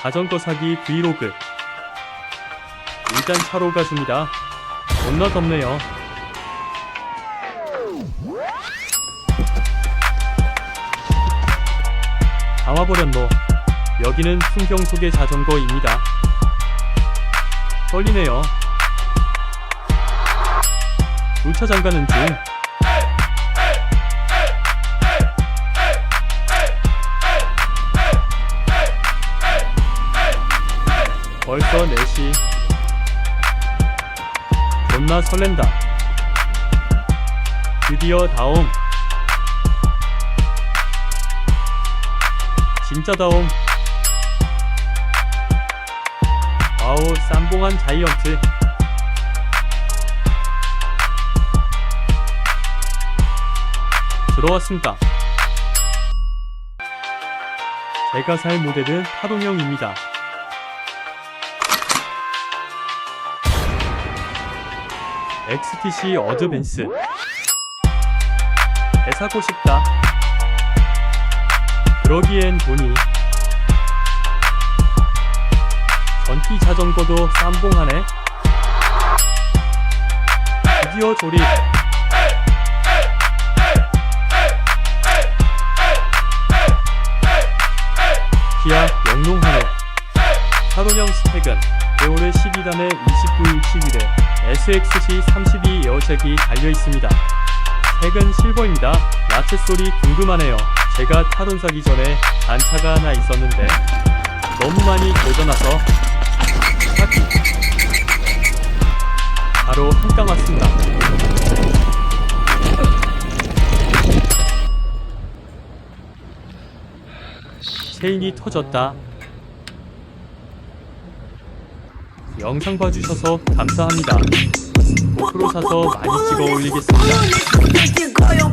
자전거 사기 브이로그. 일단 차로 가줍니다. 겁나 덥네요. 다 와버렸노. 여기는 풍경 속의 자전거입니다. 떨리네요. 주차장 가는 중 벌써 4시. 존나 설렌다. 드디어 다옴. 진짜 다옴. 와우 쌈봉한 자이언트. 들어왔습니다. 제가 살 모델은 타동형입니다 XTC 어드밴스. 대사고 싶다. 그러기엔 돈이. 전기 자전거도 쌈봉하네. 드디어 조립. 기아 영롱하네. 타론형 스펙은 배오르 12단에 29인 11에 SXC 32 에어잭이 달려 있습니다. 색은 실버입니다. 야채 소리 궁금하네요. 제가 타론 사기 전에 단차가 하나 있었는데 너무 많이 도전해서 사기 바로 한강 왔습니다. 체인이 터졌다. 영상 봐주셔서 감사합니다. 프로 사서 많이 찍어 올리겠습니다.